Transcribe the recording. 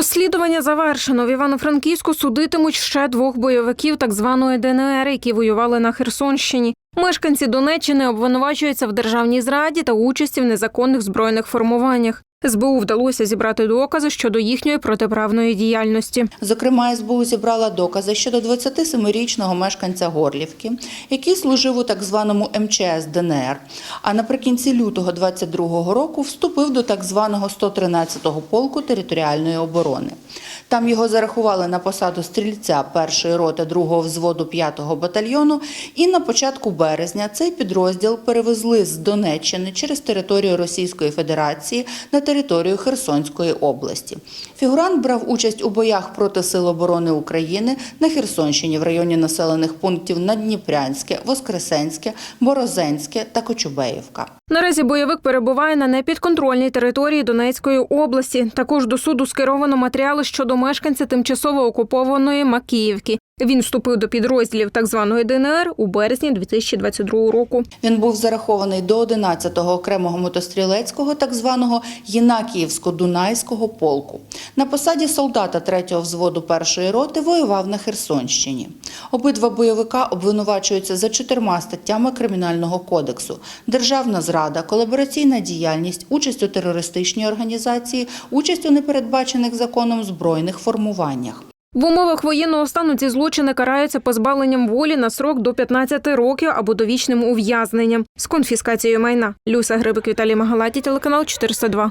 Розслідування завершено. В Івано-Франківську судитимуть ще двох бойовиків так званої ДНР, які воювали на Херсонщині. Мешканці Донеччини обвинувачуються в державній зраді та участі в незаконних збройних формуваннях. СБУ вдалося зібрати докази щодо їхньої протиправної діяльності. Зокрема, СБУ зібрала докази щодо 27-річного мешканця Горлівки, який служив у так званому МЧС ДНР, а наприкінці лютого 22-го року вступив до так званого 113-го полку територіальної оборони. Там його зарахували на посаду стрільця першої роти 2-го взводу 5-го батальйону, і на початку березня цей підрозділ перевезли з Донеччини через територію Російської Федерації на територію Херсонської області. Фігурант брав участь у боях проти Сил оборони України на Херсонщині в районі населених пунктів Надніпрянське, Воскресенське, Борозенське та Кочубеївка. Наразі бойовик перебуває на непідконтрольній території Донецької області. Також до суду скеровано матеріали щодо мешканця тимчасово окупованої Макіївки. Він вступив до підрозділів так званої ДНР у березні 2022 року. Він був зарахований до 11-го окремого мотострілецького, так званого Єнакіївсько-Дунайського полку. На посаді солдата 3-го взводу першої роти воював на Херсонщині. Обидва бойовика обвинувачуються за чотирма статтями Кримінального кодексу: державна зрада, колабораційна діяльність, участь у терористичній організації, участь у непередбачених законом збройних формуваннях. В умовах воєнного стану ці злочини караються позбавленням волі на срок до 15 років або довічним ув'язненням з конфіскацією майна. Люся Грибик, Віталій Магалаті, телеканал 402.